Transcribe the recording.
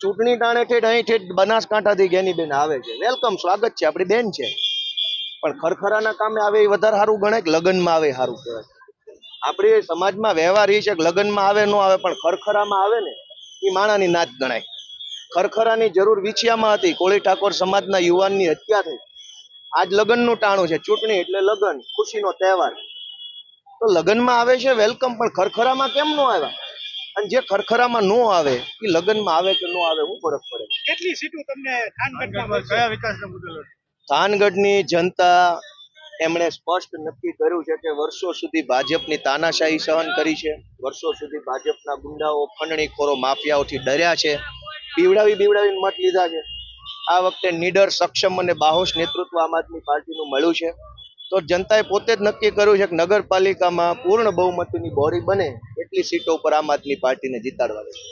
ચૂંટણી ટાણે ઠેઠ, અહીં ઠેઠ બનાસકાંઠાથી ગેનીબેન આવે છે. વેલકમ, સ્વાગત છે આપણી બેન છે. પણ ખરખરાના કામે આવે એ વધારે સારું ગણાય કે લગ્નમાં આવે સારું કહેવાય? આપણે સમાજમાં વ્યવહાર એ છે કે લગ્નમાં આવે, ન આવે, પણ ખરખરામાં આવે ને, એ માણાની નાચ ગણાય. ખરખરાની જરૂર વિછિયામાં હતી. કોળી ઠાકોર સમાજના યુવાનની હત્યા થઈ. આજ લગ્નનું ટાણું છે. ચૂંટણી એટલે લગ્ન, ખુશીનો તહેવાર. તો લગ્નમાં આવે છે, વેલકમ, પણ ખરખરામાં કેમ ન આવ્યા? અને જે ખરખરામાં નો આવે એ લગ્નમાં આવે કે નો આવે હું ફરક પડે. કેટલી સીટો તમને થાનગઢમાં કયા વિકાસના મુદ્દે થાનગઢની જનતા એમણે સ્પષ્ટ નક્કી કર્યું છે કે વર્ષો સુધી ભાજપની તાનાશાહી સહન કરી છે. વર્ષો સુધી ભાજપના ગુંડાઓ ખંડણીખોરો માફિયાઓથી ડર્યા છે. બીવડાવી બીવડાવીને મત લીધા છે. આ વખતે નીડર સક્ષમ અને બાહોશ નેતૃત્વ આમ આદમી પાર્ટીનું મળ્યું છે. તો જનતાએ પોતે જ નક્કી કર્યું છે કે નગરપાલિકામાં પૂર્ણ બહુમતીની બોરી બને. એટલી સીટો ઉપર આમ આદમી પાર્ટીને જીતાડવાની છે